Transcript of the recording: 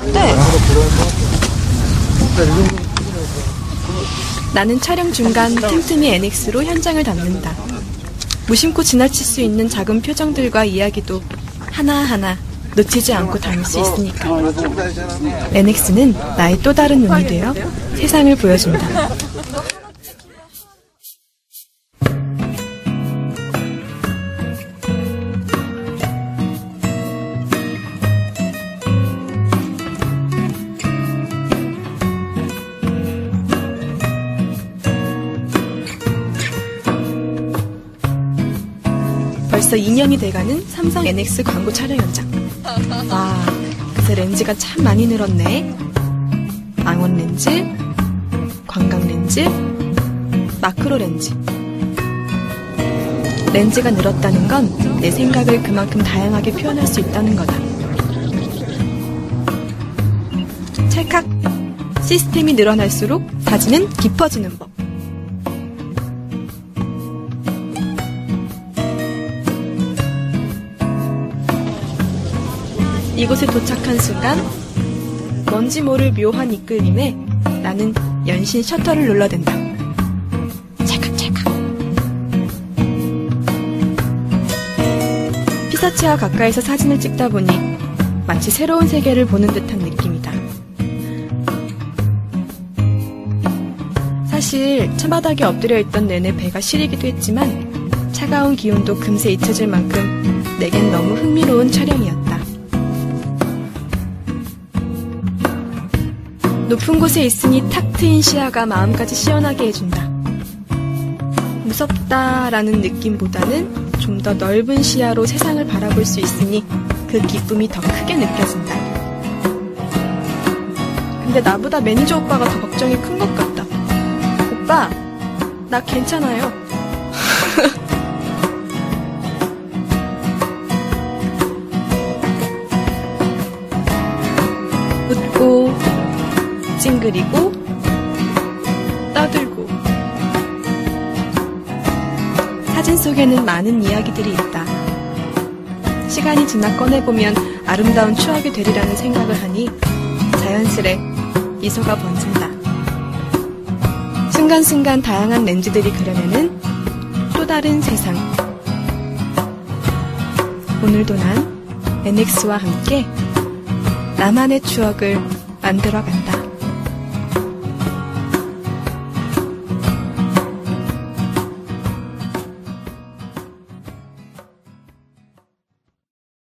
어때? 나는 촬영 중간 틈틈이 NX로 현장을 담는다. 무심코 지나칠 수 있는 작은 표정들과 이야기도 하나하나 놓치지 않고 담을 수 있으니까. NX는 나의 또 다른 눈이 되어 세상을 보여준다. 벌써 2년이 돼가는 삼성 NX 광고 촬영 현장. 와, 그새 렌즈가 참 많이 늘었네. 망원 렌즈, 광각 렌즈, 마크로 렌즈. 렌즈가 늘었다는 건 내 생각을 그만큼 다양하게 표현할 수 있다는 거다. 찰칵! 시스템이 늘어날수록 사진은 깊어지는 법. 이곳에 도착한 순간 뭔지 모를 묘한 이끌림에 나는 연신 셔터를 눌러댄다. 찰칵찰칵. 피사체와 가까이서 사진을 찍다 보니 마치 새로운 세계를 보는 듯한 느낌이다. 사실 차바닥에 엎드려 있던 내내 배가 시리기도 했지만 차가운 기운도 금세 잊혀질 만큼 내겐 너무 흥미로운 촬영이었다. 높은 곳에 있으니 탁 트인 시야가 마음까지 시원하게 해준다. 무섭다라는 느낌보다는 좀 더 넓은 시야로 세상을 바라볼 수 있으니 그 기쁨이 더 크게 느껴진다. 근데 나보다 매니저 오빠가 더 걱정이 큰 것 같다. 오빠, 나 괜찮아요. 찡그리고 떠들고 사진 속에는 많은 이야기들이 있다. 시간이 지나 꺼내보면 아름다운 추억이 되리라는 생각을 하니 자연스레 미소가 번진다. 순간순간 다양한 렌즈들이 그려내는 또 다른 세상. 오늘도 난 NX와 함께 나만의 추억을 만들어 간다.